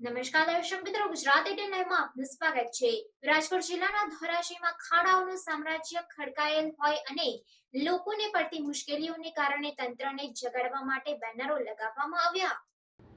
નમસ્કાર દર્શક મિત્રો, ગુજરાત એટીએન લાઈવમાં આપનું સ્વાગત છે. રાજકોટ જિલ્લાના ધોરાજીમાં ખાડાઓનું સામ્રાજ્ય ખડકાયેલ હોય અને લોકોને પડતી મુશ્કેલીઓને કારણે તંત્રને જગાડવા માટે બેનરો લગાવવામાં આવ્યા.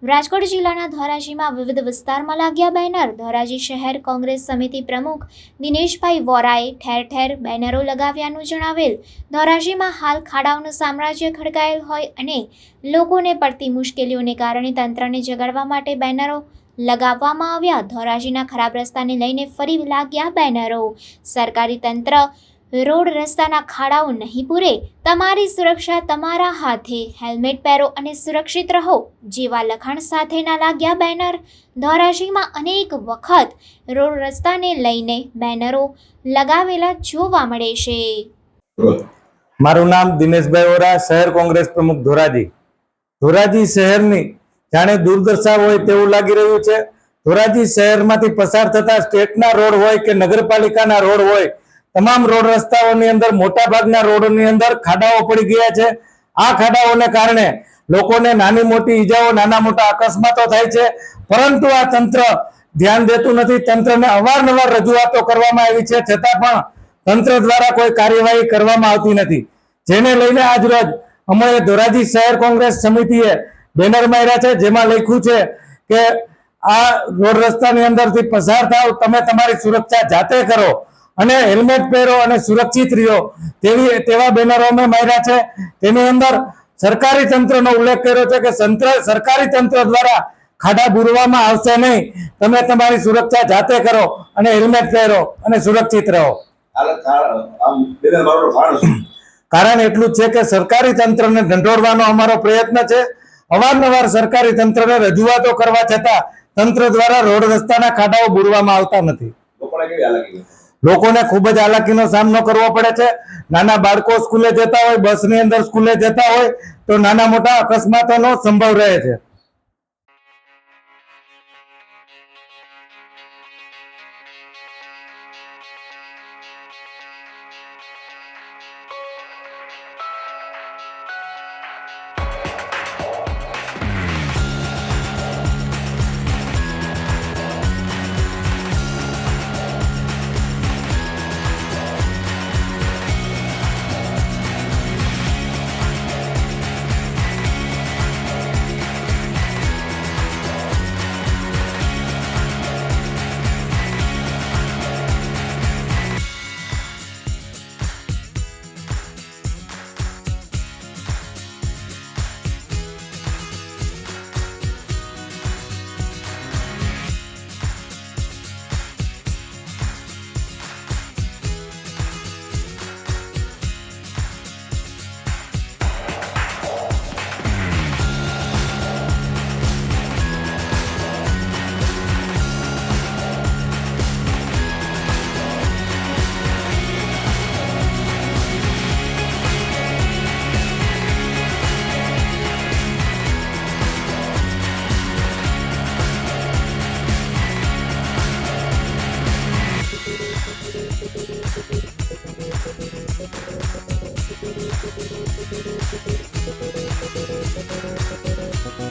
રાજકોટ જિલ્લાના ધોરાજીમાં વિવિધ વિસ્તારમાં લાગ્યા બેનર. ધોરાજી શહેર કોંગ્રેસ સમિતિ પ્રમુખ દિનેશભાઈ વોરાએ ઠેર ઠેર બેનરો લગાવ્યાનું જણાવેલ. ધોરાજીમાં હાલ ખાડાઓનું સામ્રાજ્ય ખડકાયેલ હોય અને લોકોને પડતી મુશ્કેલીઓને કારણે તંત્રને જગાડવા માટે બેનરો લગાવવામાં આવ્યા. ધોરાજીના ખરાબ રસ્તાને લઈને ફરી લાગ્યા બેનરો. સરકારી તંત્ર રોડ રસ્તાના ખાડાઓ નહીં પૂરે. તમારી સુરક્ષા તમારા હાથે. હેલ્મેટ પહેરો અને સુરક્ષિત રહો. જેવા લખાણ સાથેના લાગ્યા બેનર. ધોરાજીમાં અનેક વખત રોડ રસ્તાને લઈને બેનરો લગાવેલા જોવા મળે છે. મારું નામ દિનેશભાઈ ઓરા શહેર કોંગ્રેસ પ્રમુખ ધોરાજી. ધોરાજી શહેરની જાણે દુર્દશા હોય તેવું લાગી રહ્યું છે. ધોરાજી શહેરમાંથી પસાર થતા સ્ટેટના રોડ હોય કે નગરપાલિકાના રોડ હોય, તમામ રોડ રસ્તાઓની અંદર મોટા ભાગના રોડોની અંદર ખાડાઓ પડી ગયા છે. આ ખાડાઓને કારણે લોકોને નાની મોટી ઈજાઓ, નાના મોટા અકસ્માતો થાય છે. પરંતુ આ તંત્ર ધ્યાન દેતું નથી. તંત્રને અવારનવાર રજૂઆતો કરવામાં આવી છે. છતાં પણ તંત્ર દ્વારા કોઈ કાર્યવાહી કરવામાં આવતી નથી. જેને લઈને આજ રોજ અમે ધોરાજી શહેર કોંગ્રેસ સમિતિએ બેનર માર્યા છે જેમાં લખ્યું છે કે આ રોડ રસ્તાની અંદરથી પસાર થાવ તમે તમારી સુરક્ષા જાતે કરો અને હેલ્મેટ પહેરો અને સુરક્ષિત રહ્યો. તેવી તેવા બેનરો અમે માર્યા છે. તેની અંદર સરકારી તંત્રનો ઉલ્લેખ કર્યો છે કે તંત્ર સરકારી તંત્ર દ્વારા ખાડા બુરવામાં આવશે નહીં. તમે તમારી સુરક્ષા જાતે કરો અને હેલ્મેટ પહેરો અને સુરક્ષિત રહો. કારણ એટલું જ છે કે સરકારી તંત્રને ઢંઢોળવાનો અમારો પ્રયત્ન છે. અવારનવાર સરકારી તંત્રને રજૂઆતો કરવા છતાં તંત્ર દ્વારા રોડ રસ્તાના ખાડાઓ બુરવામાં આવતા નથી. લોકોને ખૂબ જ હાલાકીનો સામનો કરવો પડે છે. નાના બાળકો સ્કૂલે જતા હોય બસની અંદર સ્કૂલે જતા હોય તો નાના મોટા અકસ્માતોનો સંભવ રહે છે.